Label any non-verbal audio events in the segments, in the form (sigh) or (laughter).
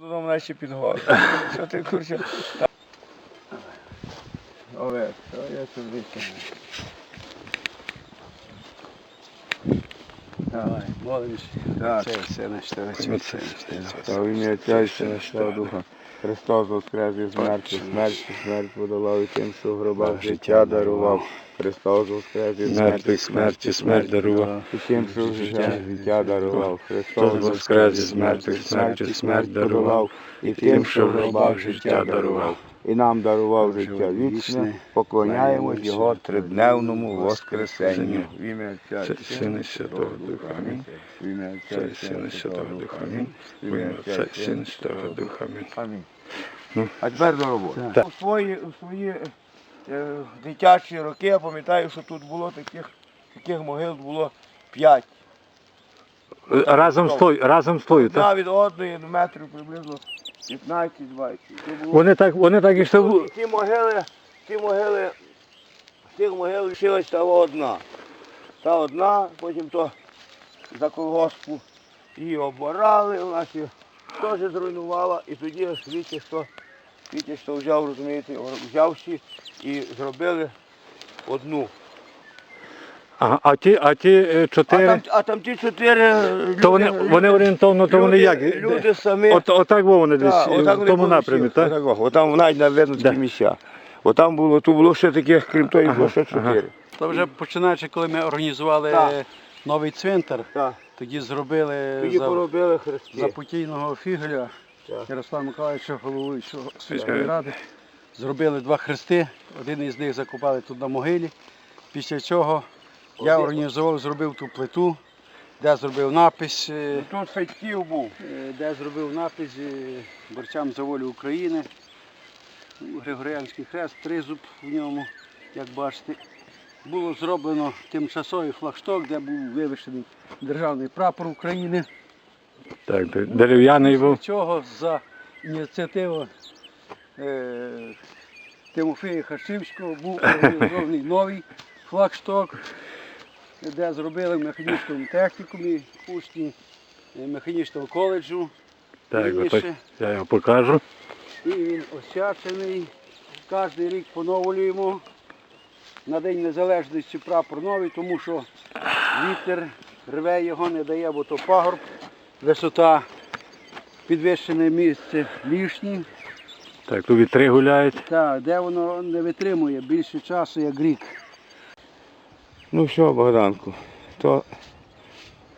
Додому наші під гору. (laughs) Що ти курча? Олег, що я тут витягну? Давай, молимося. Так. Це все в ім'я Отця і Сина, Святого Духа. Христос воскрес із мертвих, смерть, смерть подолав і тим, що в гробах життя дарував. Христос воскрес із мертвих, смерті, смерть дарував. І тим, що в життя, життя дарував. Христос воскрес із мертвих, смерті, смерть дарував. І тим, що в гробах життя дарував. І нам дарував життя вічне, поклоняємось Його тридневному воскресенню. В ім'я Отця і Сина і Святого Духа. Амінь. В ім'я Отця і Сина і Святого Духа. Амінь. В ім'я Отця і Сина і Святого Духа. Амінь. Амінь. Ну. А тепер до роботи. У свої, у свої е, дитячі роки я пам'ятаю, що тут було таких, таких могил було п'ять. Разом з тою, разом з тою, так? Одна від одної метрів приблизно 15-20. Це було Вони так, вони так і йшли. Ті могили, ті могили, тих могил лишилась та одна. Та одна, потім то за колгоспу її оборали, вона ще теж зруйнувала, і тоді Вітязько, Вітязько взяв, розумієте, взяв всі і зробили одну. Ага, а ті, а ті е, А там, а там ті чотири люди, то вони, вони орієнтовно, то вони люди- як? Люди самі. От, отак во вони десь Так, е, отак в вони тому були напрямі, всі. так? Отак, Отам навіть не видно такі місця. Отам було, тут було ще таких, крім тої, було ще ага. чотири. То вже починаючи, коли ми організували Так. новий цвинтар, Так. тоді зробили Тоді за, поробили хрести. за покійного фігеля Так. Ярослава Миколаївича, головуючого сільської ради. Зробили два хрести, один із них закопали тут на могилі. Після цього я організував, зробив ту плиту, де зробив напис, е, Тут Федьків був. е, де зробив напис е, борцям за волю України. Григоріанський хрест, тризуб в ньому, як бачите. Було зроблено тимчасовий флагшток, де був вивішений державний прапор України. Так, дерев'яний був. Цього за ініціативою е, Тимофія Харчівського був організований новий флагшток, де зробили в механічному технікумі, учні е, механічного коледжу. Так, раніше. я його покажу. І він освячений. Кожен рік поновлюємо. На День Незалежності прапор новий, тому що вітер рве його, не дає, бо то пагорб, висота, підвищене місце лішні. Так, тут вітри гуляють. Так, де воно не витримує більше часу, як рік. Ну що, Богданку, то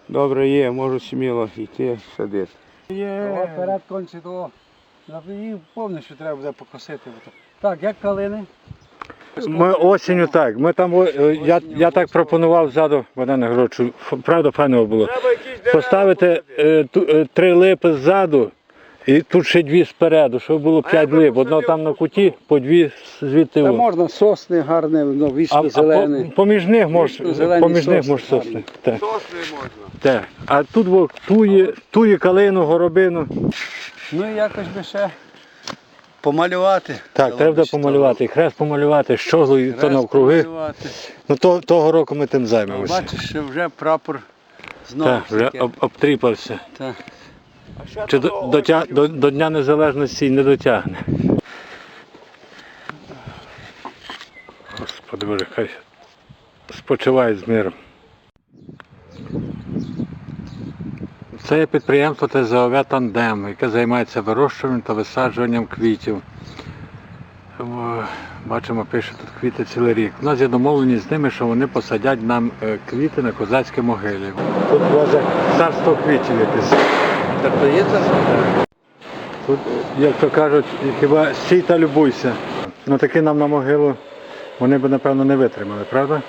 добре є, можу сміло йти садити. Того перед конці того. Її повністю треба буде покосити. Так, як калини? Ми осінню так. Ми там, е, я, я так пропонував ззаду, Богдана Грочу, ф- правда, файно було. Поставити е, ту- е, три липи ззаду і тут ще дві спереду, щоб було п'ять лип. Одно посадив там на куті, по дві звідти. Та можна сосни гарне, ну, А, а вічно по, зелене. поміж них мож, Зелені поміж них сосни сосни. Так, Сосни можна. так. А тут во, тує, тує калину, горобину. Ну і якось би ще помалювати. Так, треба помалювати. Хрест помалювати, щоглу і то навкруги. Ну то, того року ми тим займемося. Бачиш, що вже прапор знову Так, ж вже таки. об, обтріпався. Так. Чи до, такі- до, до Дня Незалежності не дотягне. Господи Боже, хай спочивають з миром. Це є підприємство ТЗОВ Тандем, яке займається вирощуванням та висаджуванням квітів. Бачимо, пише тут квіти цілий рік. У нас є домовленість з ними, що вони посадять нам е, квіти на козацькій могилі. Тут може царство квітів якесь. Так то є це? Тут, як то кажуть, хіба стій та любуйся. Ну таки нам на могилу вони б, напевно, не витримали, правда?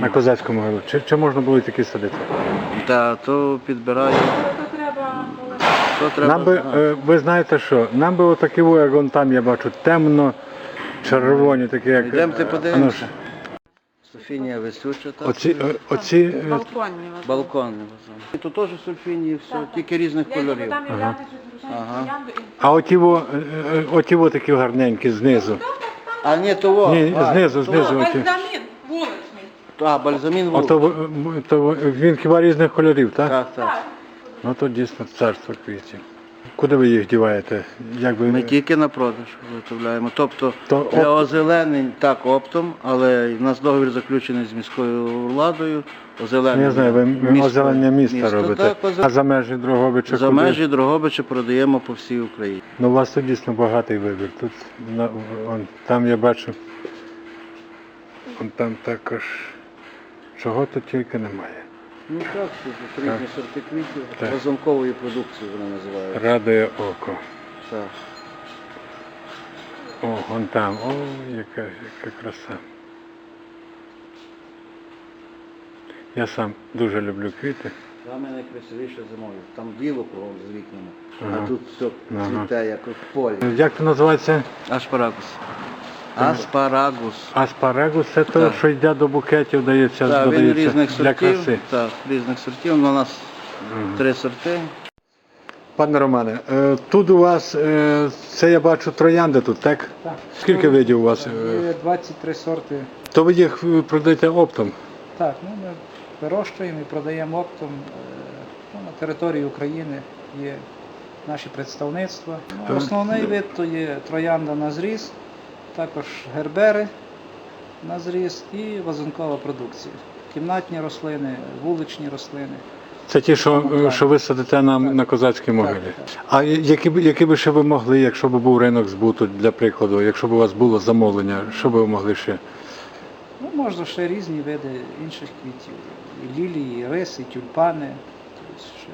На козацьку могилу. Чи, чи можна було і такі садити? Так, то підбираю. То треба. Нам би, е, ви знаєте що, нам би отакі, во, як вон там я бачу, темно червоні, такі як. Йдемте е, подивимося. Ну ж, Софінія висуча, так. Оці, е, оці е, Балконні. Балкони. Тут теж сульфінії, все, тільки різних Я кольорів. там і зрушаю Ага. а оті, во, е, е, оті во такі гарненькі знизу. А ні, того. Ні, а, знизу, того. знизу. оті. Бальзамін вуличний. А, бальзамін вулик. М, то, во- він хіба різних кольорів, так? Так, так. Так. Ну то дійсно царство квітів. Куди ви їх діваєте? Як ви... Ми тільки на продаж виготовляємо. Тобто То для оп- озеленень так оптом, але в нас договір заключений з міською владою. Озеленення Я знаю, ви міста- озеленення міста, робите. Так, озел- А за межі Дрогобича За куди? межі Дрогобича продаємо по всій Україні. Ну, у вас тут дійсно багатий вибір. Тут на, он, там я бачу. Он там також. Чого тут тільки немає. Ну так, різні сорти квітів, Так. вазонкової продукції вони називають. Радує око. Так. О, вон там. О, яка, яка краса. Я сам дуже люблю квіти. Саме найкрасивіше зимою. Там біло кругом з вікнами, Ага. а тут все Ага. цвіте, як в полі. Як це називається? Ашпарагус. Аспарагус. Аспарагус це те, що йде до букетів, дається, Так, він додається різних для сортів. краси. Так, різних сортів. Ну, У нас три сорти. Пане Романе, е, тут у вас, е, це я бачу троянди тут, так? Так. Скільки видів у вас? е? Є 23 сорти. То ви їх е, продаєте оптом? Так, ну ми вирощуємо і продаємо оптом. Е, Ну, на території України є наші представництва. Ну, основний вид то є троянда на зріз, також гербери на зріз і вазонкова продукція. Кімнатні рослини, вуличні рослини. Це ті, що, що ви садите на, на козацькій могилі. так. А які б які би ще ви могли, якщо б був ринок збуту, для прикладу, якщо б у вас було замовлення, що би ви могли ще? Ну, можна ще різні види інших квітів. І лілії, і риси, і тюльпани. Тобто ще,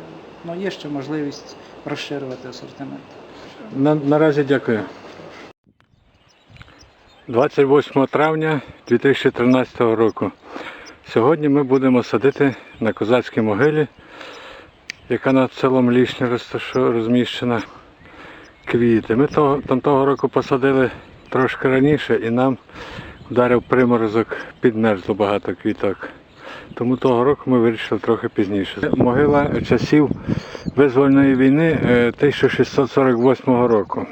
ну, є ще можливість розширювати асортимент. На, наразі дякую. 28 травня 2013 року. Сьогодні ми будемо садити на козацькій могилі, яка над селом Лішня розміщена квіти. Ми того, там того року посадили трошки раніше і нам вдарив приморозок, підмерзло багато квіток. Тому того року ми вирішили трохи пізніше. Могила часів визвольної війни е, 1648 року.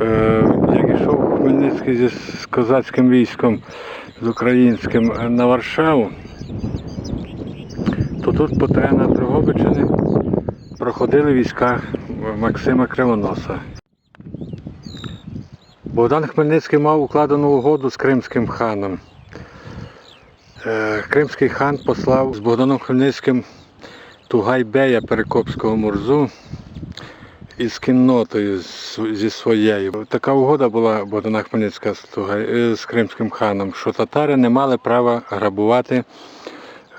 Е, Як йшов Хмельницький зі з козацьким військом, з українським е, на Варшаву, то тут по теренах Дрогобичини проходили війська Максима Кривоноса. Богдан Хмельницький мав укладену угоду з кримським ханом. Е, Кримський хан послав з Богданом Хмельницьким Тугайбея Перекопського Мурзу із кіннотою зі своєю. Така угода була Богдана Хмельницька з, е, з кримським ханом, що татари не мали права грабувати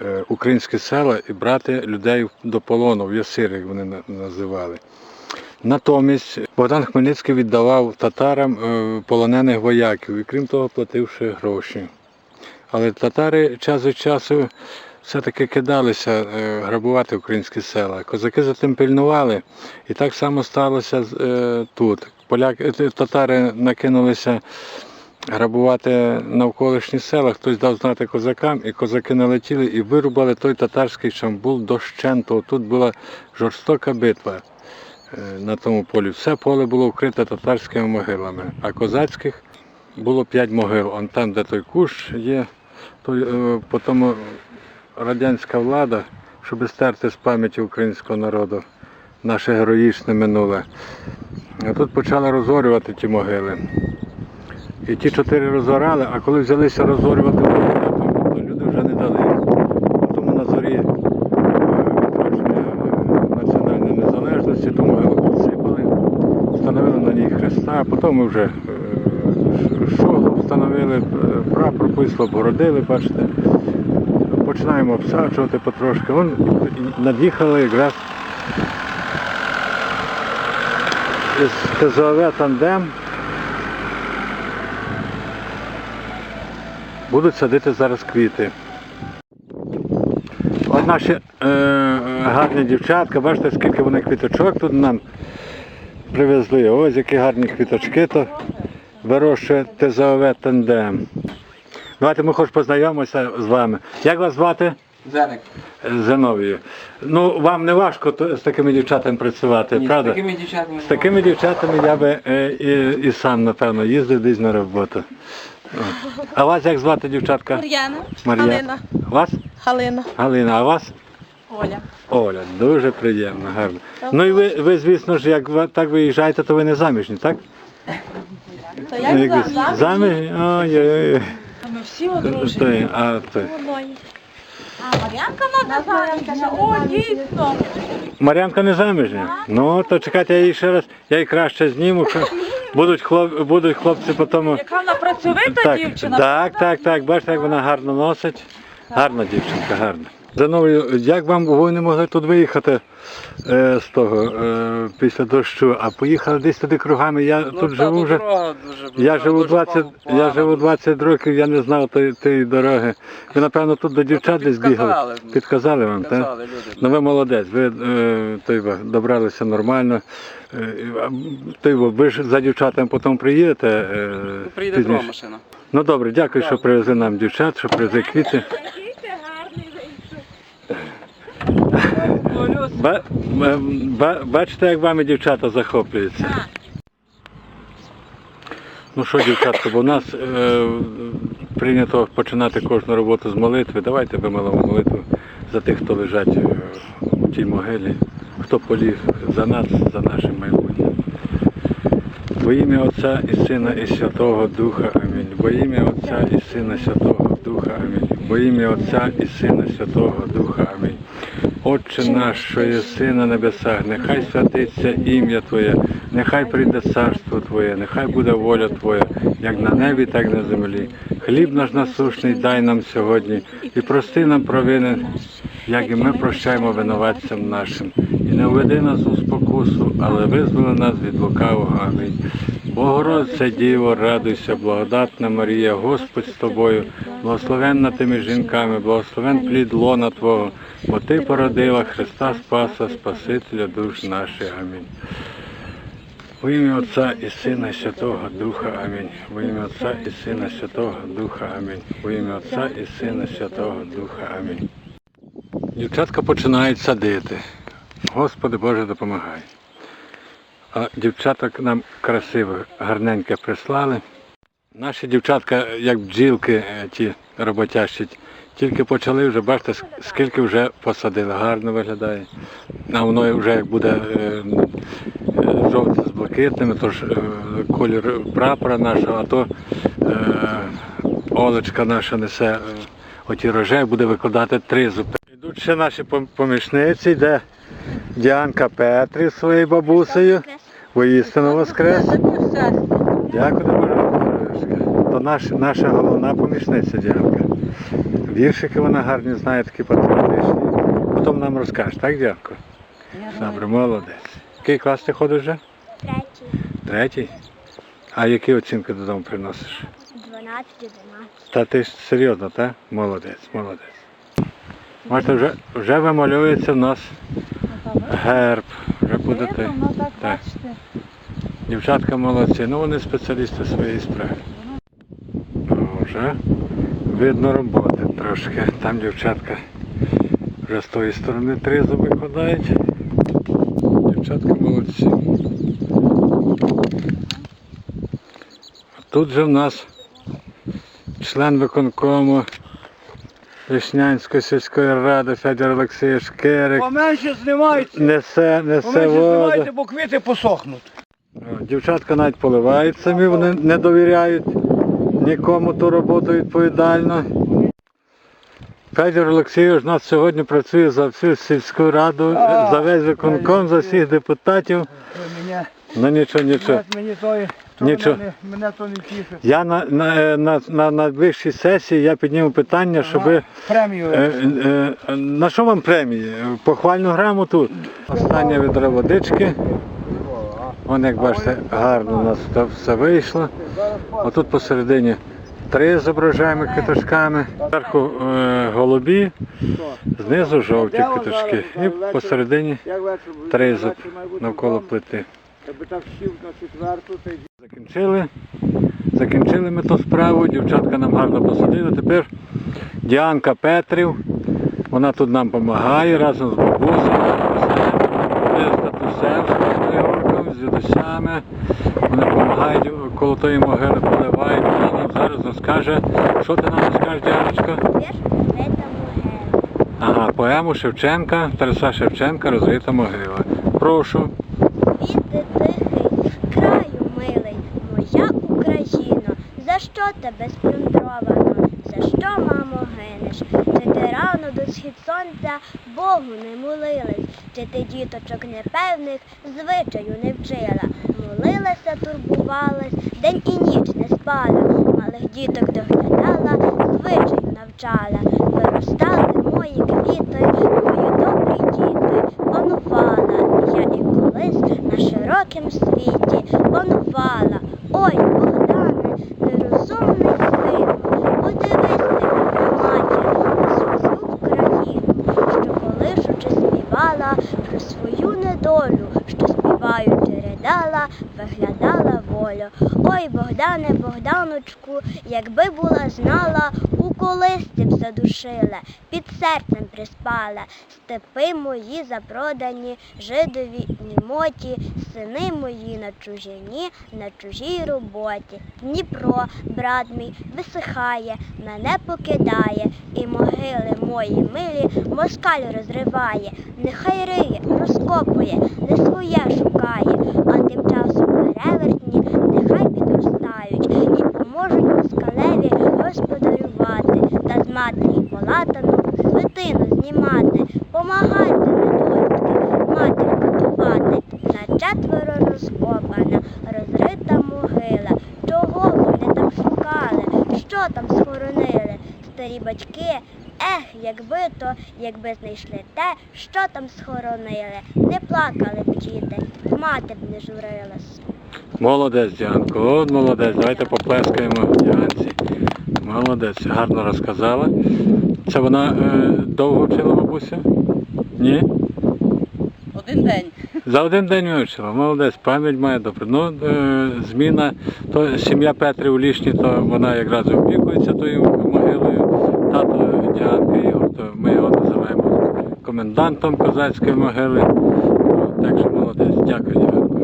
е, українські села і брати людей до полону, в ясир, як вони називали. Натомість Богдан Хмельницький віддавав татарам е, полонених вояків і крім того платив ще гроші. Але татари час від часу все-таки кидалися е, грабувати українські села. Козаки за тим пильнували, і так само сталося е, тут. Поляки, е, татари накинулися грабувати навколишні села, хтось дав знати козакам, і козаки налетіли і вирубали той татарський шамбул дощенту. Тут була жорстока битва на тому полі. Все поле було вкрите татарськими могилами, а козацьких було п'ять могил. Он там, де той кущ є, то е, потім радянська влада, щоб стерти з пам'яті українського народу наше героїчне минуле. А тут почали розорювати ті могили. І ті чотири розорали, а коли взялися розорювати то, люди вже не дали. Тому на зорі е, е, національної незалежності, ту могилу підсипали, встановили на ній хреста, а потім ми вже е, встановили, е, прапор письмо обгородили, бачите. Починаємо обсаджувати потрошки. Вон над'їхали якраз із ТЗОВ тандем. Будуть садити зараз квіти. От наші е, гарні дівчатка, бачите, скільки вони квіточок тут нам привезли. Ось які гарні квіточки, то вирощує ТЗОВ тандем. Давайте ми хоч познайомимося з вами. Як вас звати? Зеник. Зиновію. Ну, вам не важко то- з такими дівчатами працювати, Ні, правда? З такими дівчатами. З такими дівчатами я би е, і, і сам, напевно, їздив десь на роботу. От. А вас як звати дівчатка? Мар'яна. Мар'яна. Галина. Вас? Галина. Галина, а вас? Оля. Оля, дуже приємно, гарно. Ну і ви, ви звісно ж, як ви так виїжджаєте, то ви не заміжні, так? То Ну, як як за? Заміжні? Ой-ой-ой. Ми всі одружені. Той, А, той. А Мар'янка на заміжня. О, дійсно. Мар'янка не заміжня? Ну, то чекайте, я її ще раз, я її краще зніму. Будуть, хлоп, будуть хлопці потім. Яка вона працьовита Так, дівчина. так, так, так. Бачите, як вона гарно носить. Гарна дівчинка, гарна. Зановою, як вам ви не могли тут виїхати е, з того е, після дощу, а поїхали десь туди кругами. Я Ну, тут живу вже. Я живу 20, я живу 20 років, я не знав тієї дороги. Ви, напевно, тут до дівчат десь бігали. підказали. Підказали вам, так? Ну ви молодець, ви е, той, добралися нормально. Е, той, ви, ви ж за дівчатами потім приїдете. Е, Приїде друга машина. Ну добре, дякую, що привезли нам дівчат, що привезли квіти. Ба, ба, ба- бачите, як вами дівчата захоплюються. Ну що, дівчатка, бо в нас е, прийнято починати кожну роботу з молитви. Давайте вимолимо молитву за тих, хто лежать е, у тій могилі, хто поліг за нас, за наше майбутнє. Во ім'я Отця і Сина і Святого Духа. Амінь. Во ім'я Отця і Сина Святого Духа. Амінь. Во ім'я Отця і Сина Святого Духа. Амінь. Отче наш, що єси на небесах, нехай святиться ім'я Твоє, нехай прийде царство Твоє, нехай буде воля Твоя, як на небі, так і на землі. Хліб наш насущний дай нам сьогодні і прости нам провини, як і ми прощаємо винуватцям нашим. І не введи нас у спокусу, але визволи нас від лукавого. Амінь. Богородця Діво, радуйся, благодатна Марія, Господь з тобою, благословенна ти між жінками, благословен плід лона Твого, бо Ти породила Христа Спаса, Спасителя душ наших. Амінь. Во ім'я Отця і Сина і Святого Духа. Амінь. Во ім'я Отця і Сина і Святого Духа. Амінь. Во ім'я Отця і Сина і Святого Духа. Амінь. Дівчатка починають садити. Господи Боже, допомагай. А дівчаток нам красиво, гарненько прислали. Наші дівчатка, як бджілки, е, ті роботящі, тільки почали вже, бачите, скільки вже посадили, гарно виглядає. А воно вже як буде е, е, жовте з блакитними, то ж е, колір прапора нашого, а то Олечка наша несе оті рожей, буде викладати тризуб. Йдуть ще наші помічниці, йде Діанка Петрі зі своєю бабусею. Воістину воскрес. Дякую, Боже. То наш, наша головна помічниця Діанка. Віршики вона гарні знає, такі патріотичні. Потім нам розкаже, так, Діанко? Добре, молодець. Який клас ти ходиш вже? Третій, Третій. А які оцінки додому приносиш? 12, 11. Та ти ж серйозно, так? Молодець, молодець. Бачите, вже, вже вималюється в нас герб. Вже будете. Так. Дівчатка молодці, ну вони спеціалісти своєї справи. Ну, Вже видно роботи трошки. Там дівчатка вже з тої сторони три зуби кладають. Дівчатка молодці. Тут же в нас член виконкому Вишнянської сільської ради Федір Олексійович Кирик. Поменше знімайте. Несе, несе Поменше воду. знімайте, бо квіти посохнуть. Дівчатка навіть поливають самі, вони не довіряють нікому ту роботу відповідально. Федір Олексійович нас сьогодні працює за всю сільську раду, за весь виконком, за всіх депутатів. Ну нічого, нічого. Мені той, то Нічого. мене, мене то не тішить. Я на, на, на, на найближчій сесії я підніму питання, щоб Премію. Е, е, на що вам премії? Похвальну грамоту. Останнє відро водички. Вон, як бачите, гарно у нас все вийшло. Отут посередині три зображаємо квіточками. Зверху е, голубі, знизу жовті квіточки. І посередині три навколо плити. Закінчили. Закінчили ми ту справу, дівчатка нам гарно посадили. Тепер Діанка Петрів, вона тут нам допомагає разом з бабусею, дідусями. Вони допомагають коло тої могили поливають. Вона нам зараз розкаже. Що ти нам розкажеш, Діаночка? Ага, поему Шевченка, Тараса Шевченка розрита могила. Прошу. Віти тихий, краю милий, моя Україно, за що тебе сплюндровано, за що, мамо, гинеш? Чи ти рано до схід сонця Богу не молилась, чи ти діточок непевних звичаю не вчила? Молилася, турбувалась, день і ніч не спала, малих діток доглядала, звичаю навчала. Виростали мої квіти, мої добрі діти, панувала я і колись на широкім світі, панувала. Ой, Богдане, нерозумний сину, подивись ти на матір, на свою Україну, що колишучи співала про свою недолю, що співаючи ридала, виглядала волю. Ой, Богдане, Богданочку, якби була знала, у колисці б задушила, під серцем приспала, степи мої запродані, жидові німоті, сини мої на чужині, на чужій роботі. Дніпро, брат мій, висихає, мене покидає, і могили мої милі москаль розриває, нехай риє, розкопує, не своє шукає, а тим часом перевертні нехай підростають і поможуть москалеві господарювати та з полатану свитину знімати. Помагайте, недолюдки, матір готувати, на четверо розкопана, розрита могила. Чого вони там шукали? Що там схоронили? Старі батьки, ех, якби то, якби знайшли те, що там схоронили. Не плакали б діти, мати б не журилась. Молодець, Діанко, от молодець. Давайте поплескаємо Діанці. Молодець, гарно розказала. Це вона е, довго вчила бабуся? Ні? Один день. За один день вивчила. Молодець, пам'ять має добре. Ну, е, зміна, то сім'я Петри у Лішні, то вона якраз опікується тою могилою. Тато Діанки Ігор, то ми його називаємо комендантом козацької могили. Так що молодець, дякую, Діанко.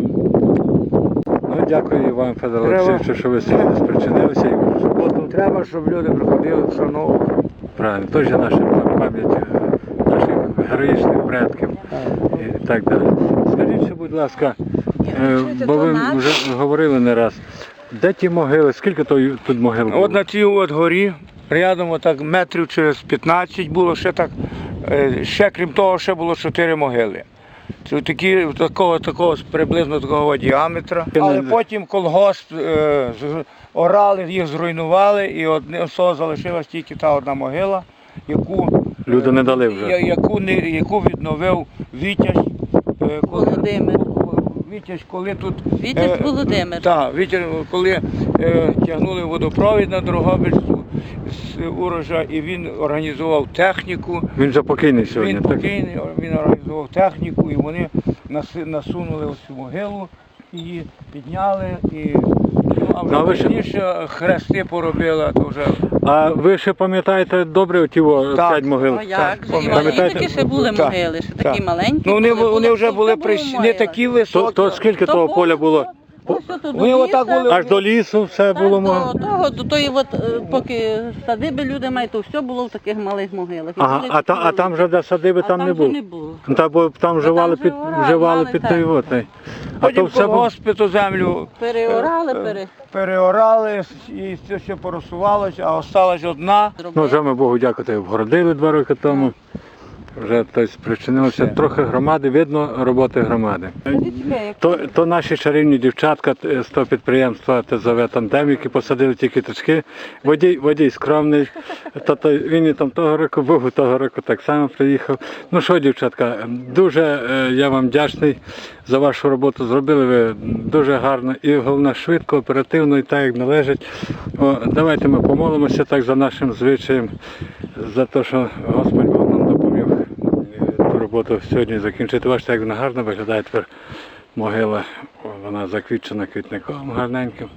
Ну, дякую вам, Федор Треба- Олексійовичу, що ви сьогодні спричинилися. І в суботу Треба, щоб люди приходили вшановувати. Правильно, теж наша пам'ять е, наших героїчних предків і так далі. Скажіть, будь ласка, е, бо ви вже говорили не раз, де ті могили, скільки тут могил було? От на цій от горі, рядом отак метрів через 15 було ще так, е, ще крім того, ще було чотири могили. Це такі, такого, такого приблизно такого діаметра. Але потім колгосп е, орали, їх зруйнували, і одне всього залишилась тільки та одна могила, яку, Люди не дали вже. я- яку, не, яку відновив Вітязь. е, коли- Володимир. Вітязь, коли тут Вітязь Е, Володимир. Так, Вітер, коли е, тягнули водопровід на Дрогобичцю з урожа, і він організував техніку. Він вже покійний сьогодні, він так? покійний, він організував техніку, і вони наси- насунули ось цю могилу, її підняли і. Ну, а Ну, вже пізніше хрести поробили, то вже А ви ще пам'ятаєте добре ті о, Так. п'ять могил? А як же? І пам'ятаєте? малі такі ще були Так, могили, ще так. такі маленькі. ну, вони, були, вони вже були прищ... не такі То, високі. то скільки То того було- поля було? Ось тут до отак ліса, були- Аж до лісу все так, було до того, до тої от, е, поки садиби люди мають, то все було в таких малих могилах. І Ага, були а, та, а там вже де садиби А там, не вже було? не було. Ну, Та, бо там вживали під, орали, вживали під так. той от. А то Потім все було... колгоспи землю Переорали, пере... переорали, і це все поросувалося, а осталась одна. Ну, вже ми Богу дякувати, обгородили два роки тому. Вже тобто, спричинилося Все. трохи громади, видно роботи громади. То, то наші чарівні дівчатка е, з того підприємства ТЗВ Тандем, які посадили ті квіточки. Водій, водій скромний, то, то він і там того року був, того року так само приїхав. Ну що, дівчатка, дуже е, я вам вдячний за вашу роботу. Зробили ви дуже гарно і головне швидко, оперативно і так, як належить. О, давайте ми помолимося так за нашим звичаєм, за те, що Господь Бог нам допоміг е, ту роботу сьогодні закінчити. Бачите, як вона гарно виглядає тепер могила. Вона заквітчена квітником гарненьким.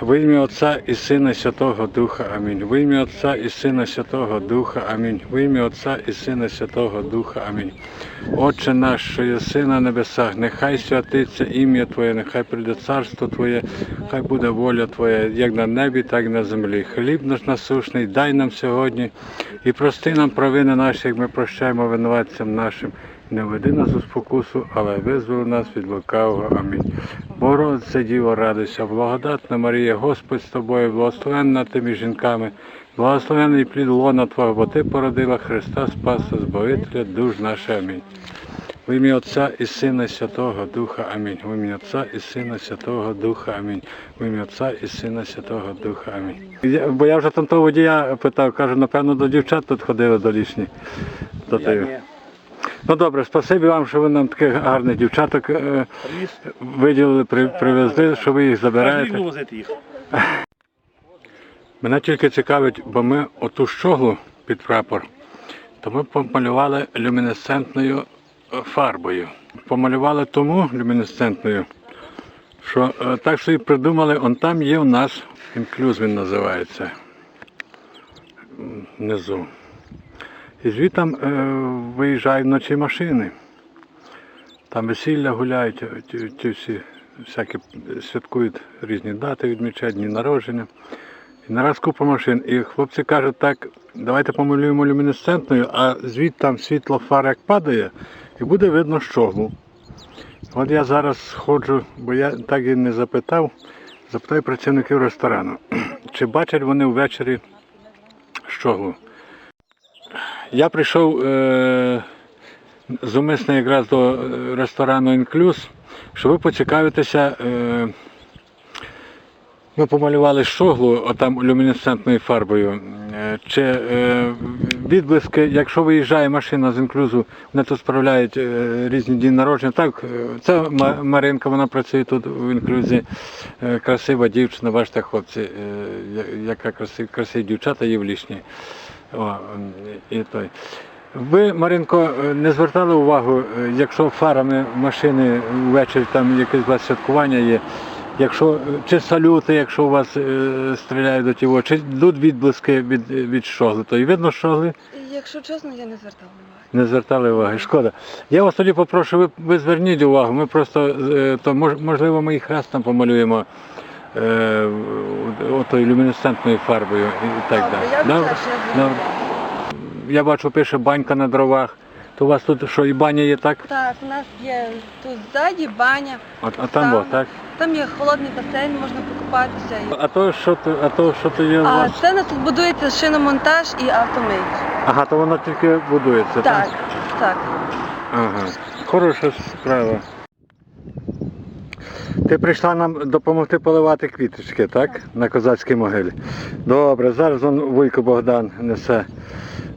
В ім'я Отця і Сина Святого Духа. Амінь. В ім'я Отця і Сина Святого Духа. Амінь. В ім'я Отця і Сина Святого Духа. Амінь. Отче наш, що єси на небесах, нехай святиться ім'я Твоє, нехай прийде царство Твоє, хай буде воля Твоя, як на небі, так і на землі. Хліб наш насушний, дай нам сьогодні і прости нам провини наші, як ми прощаємо винуватцям нашим. Не веди нас у спокусу, але визволи нас від лукавого. Амінь. Богородице Діво, радуйся, благодатна Марія, Господь з тобою, благословенна ти між жінками, благословенний плід лона Твого, бо ти породила Христа Спаса, Збавителя, душ наша. Амінь. В ім'я Отця і Сина Святого Духа. Амінь. В ім'я Отця і Сина Святого Духа. Амінь. В ім'я Отця і Сина Святого Духа. Амінь. Я, бо я вже там того водія питав, кажу, напевно, до дівчат тут ходили до лішні. До. Ну добре, спасибі вам, що ви нам таких гарних дівчаток е, виділили, при, привезли, що ви їх забираєте. Мене тільки цікавить, бо ми оту щоглу під прапор, то ми помалювали люмінесцентною фарбою. Помалювали тому люмінесцентною, що е, так собі придумали, он там є у нас інклюз він називається. Внизу. І звідтам е, виїжджають вночі машини. Там весілля гуляють, е, ті, всі всякі святкують різні дати, відмічають дні народження. І нараз купа машин. І хлопці кажуть, так, давайте помалюємо люмінесцентною, а звідти там світло фар як падає, і буде видно щоглу. От я зараз ходжу, бо я так і не запитав, запитаю працівників ресторану, (clears throat) чи бачать вони ввечері щоглу. Я прийшов е, зумисно якраз до е, ресторану Інклюз, щоб ви поцікавитеся. Е, ми помалювали щоглу отам люмінесцентною фарбою. Е, Чи е, відблиски, якщо виїжджає машина з інклюзу, вони тут справляють е, різні дні народження. Так, е, це Ма- Маринка, вона працює тут в інклюзі. Е, красива дівчина, бачите, хлопці, е, яка красива, красиві дівчата є в лішні. О, і той. Ви, Маринко, е, не звертали увагу, е, якщо фарами машини ввечері там якесь у вас святкування є, якщо е, чи салюти, якщо у вас е, стріляють до тіво, чи йдуть відблиски від, від щогли, то і видно щогли, Якщо чесно, я не звертала уваги. не звертали уваги. Шкода. Я вас тоді попрошу, ви, ви зверніть увагу. Ми просто е, то мож, можливо ми їх раз там помалюємо е, отою люмінесцентною фарбою і так далі. я Добре? я бачу, пише банька на дровах. То у вас тут що, і баня є так? Так, у нас є тут ззаді баня, А, а там во, так? там є холодний басейн, можна покупатися. А то що то, а то що то є у А вас? це у нас тут будується шиномонтаж і автомийка. Ага, то воно тільки будується, так? Так, так. Ага. Хороша справа. Ти прийшла нам допомогти поливати квіточки, так? На козацькій могилі. Добре, зараз он Вуйко Богдан несе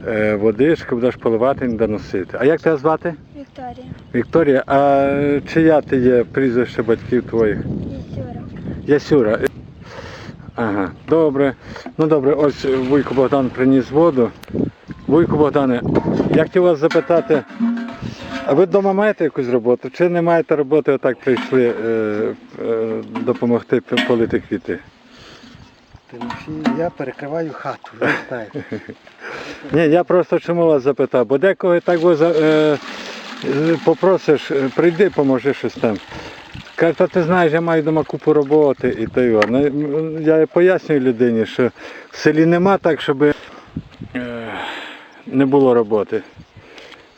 е, водичку, будеш поливати і доносити. А як тебе звати? Вікторія, Вікторія, а чия ти є прізвище батьків твоїх? Ісюра. Ясюра. Ага, добре. Ну добре, ось Вуйко Богдан приніс воду. Вуйко Богдане, як хотів вас запитати, а ви вдома маєте якусь роботу? Чи не маєте роботи, отак прийшли е, е, допомогти полити квіти? Я перекриваю хату, ви знаєте. (laughs) Ні, я просто чому вас запитав, бо декого так ви за- е, е, попросиш, е, прийди, поможи щось там. Каже, та ти знаєш, я маю вдома купу роботи і то його. Ну, м, я пояснюю людині, що в селі нема так, щоб е, не було роботи.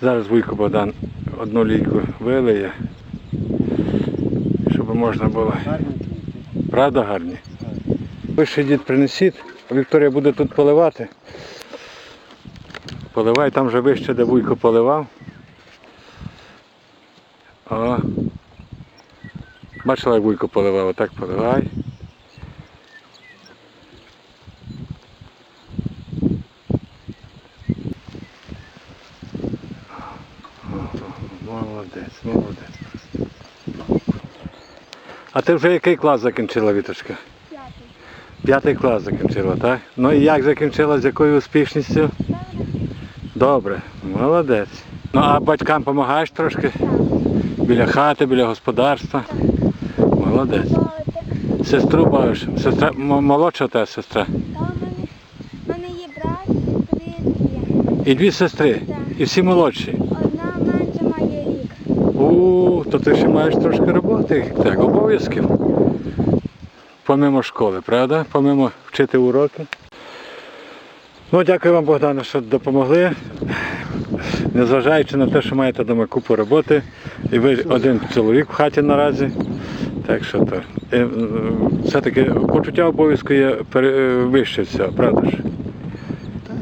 Зараз Вуйко Богдан одну лійку вилиє, щоб можна було. Правда гарні? Ви дід принесіть, Вікторія буде тут поливати. Поливай, там вже вище, де Вуйко поливав. О. Бачила, як Вуйко поливав, отак поливай. Молодець, молодець. А ти вже який клас закінчила, Віточка? П'ятий. П'ятий клас закінчила, так? Ну і як закінчила, з якою успішністю? Добре, молодець. Ну а батькам допомагаєш трошки? Біля хати, біля господарства? Молодець. Сестру бавиш? Сестра молодша та сестра. Та в мене, є брат, дві є. І дві сестри. І всі молодші. У, то ти ще маєш трошки роботи, так, обов'язків. Помимо школи, правда? Помимо вчити уроки. Ну, дякую вам, Богдане, що допомогли. Незважаючи на те, що маєте вдома купу роботи, і ви один чоловік в хаті наразі. Так що то. е, Все-таки почуття обов'язку є е, вище всього, правда ж?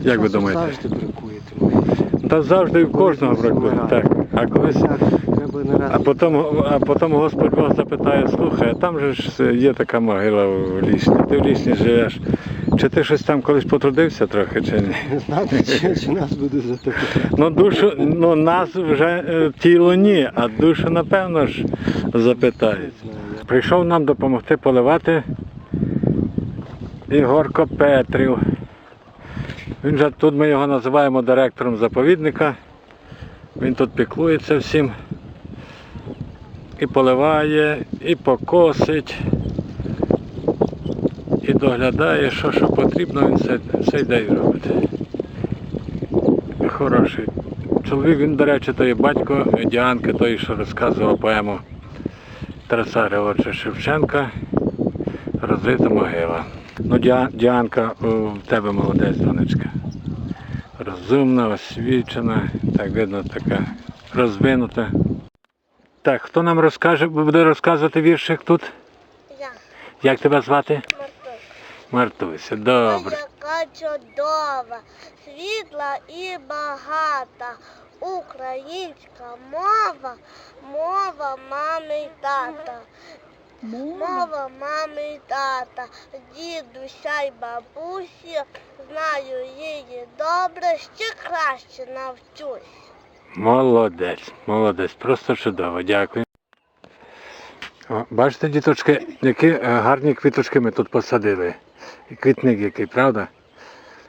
Як ви думаєте? Завжди бракує. Та завжди в кожного бракує. Так. А колись. Треба не раз. А потім, а потім Господь Бог запитає, слухай, а там же ж є така могила в лісні, ти в лісні живеш. Чи ти щось там колись потрудився трохи чи ні? Не знати, чи, чи нас буде за таке. Ну, душу, ну нас вже е, тіло ні, а душу напевно ж запитають. Прийшов нам допомогти поливати Ігорко Петрів. Він же тут ми його називаємо директором заповідника. Він тут піклується всім. І поливає, і покосить, і доглядає, що, що потрібно, він все, все йде і робить. Хороший. Чоловік, він, до речі, то є батько Діанки, той, що розказував поему Тараса Григоровича Шевченка Розрита могила. Ну, Діанка, в тебе молодець, донечка. Розумна, освічена, так видно, така розвинута. Так, хто нам розкаже, буде розказувати віршик тут? Я. Як тебе звати? Мартуся, добре. Яка чудова, світла і багата. Українська мова, мова мами й тата. Мова мами й тата, дідуся й бабусі, знаю її добре, ще краще навчусь. Молодець, молодець, просто чудово, дякую. О, бачите, діточки, які е, гарні квіточки ми тут посадили. Квітник який, правда?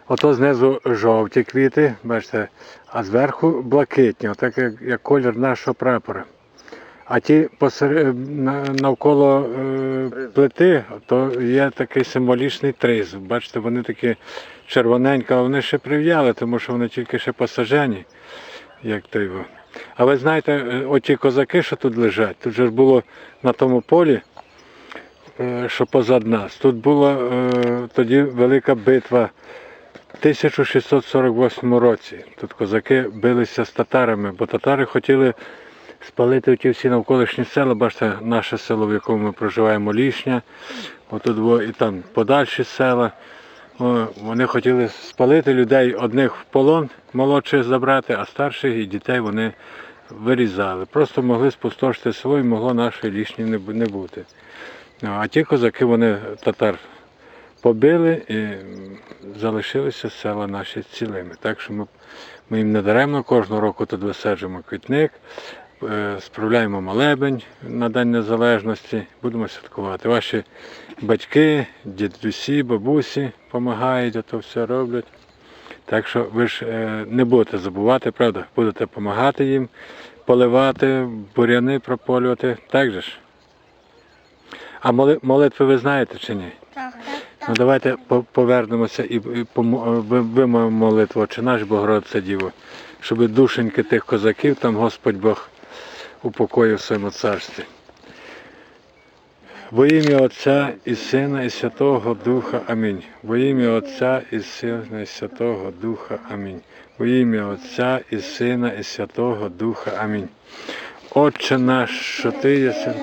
Ото знизу жовті квіти, бачите, а зверху блакитні, отак як, як колір нашого прапора. А ті посере- на- навколо е, плити, то є такий символічний тризуб. Бачите, вони такі червоненькі, але вони ще прив'яли, тому що вони тільки ще посажені як то його. А ви знаєте, е, оті козаки, що тут лежать, тут же ж було на тому полі, е, що позад нас. Тут була е, тоді велика битва в 1648 році. Тут козаки билися з татарами, бо татари хотіли спалити ті всі навколишні села. Бачите, наше село, в якому ми проживаємо, Лішня, отут і там подальші села. Вони хотіли спалити людей одних в полон, молодших забрати, а старших і дітей вони вирізали. Просто могли спустошити село могло нашої лішні не бути. Ну, А ті козаки вони татар побили і залишилися села наші цілими. Так що ми, ми їм недаремно кожного року тут висаджуємо квітник, е, справляємо молебень на День Незалежності, будемо святкувати. Ваші батьки, дідусі, бабусі допомагають, ото все роблять. Так що ви ж е, не будете забувати, правда, будете допомагати їм, поливати, буряни прополювати. Так же ж? А молитви ви знаєте чи ні? Так, Ну давайте повернемося і, помо- е, вимовимо молитву «Отче наш Богородце Діво, щоб душеньки тих козаків там Господь Бог упокоїв в своєму царстві. Во ім'я Отця і Сина, і Святого Духа. Амінь. Во ім'я Отця і Сина, і Святого Духа. Амінь. Во ім'я Отця і Сина, і Святого Духа. Амінь. Отче наш, що ти єси.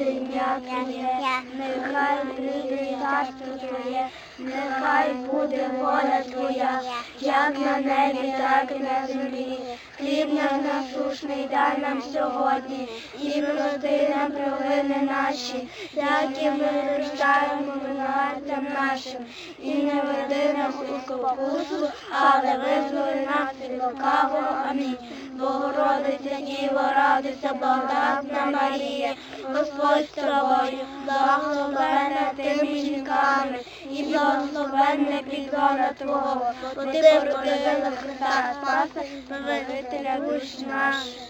Ім'я Твоє, нехай прийде царство Твоє, нехай буде воля Твоя, як на небі, так і на землі. Хліб наш насушний дай нам сьогодні, і прости нам провини наші, як і ми прощаємо винуватцям нашим, і не веди нас у спокусу, але визволи нас від лукавого. Амінь. Богородиця Діво, радуйся, благодатна Марія, Господь з тобою, благословена ти між жінками, і благословенне підлона Твого, бо ти породила Христа Спаса, Повелителя душ наших.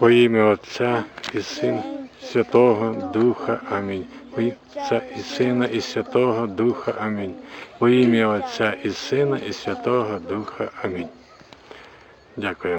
Во ім'я Отця і Сина, Святого Духа. Амінь. Ім'я Отця і Сина, і Святого Духа. Амінь. Во ім'я Отця і Сина, і Святого Духа. Амінь. Дякую.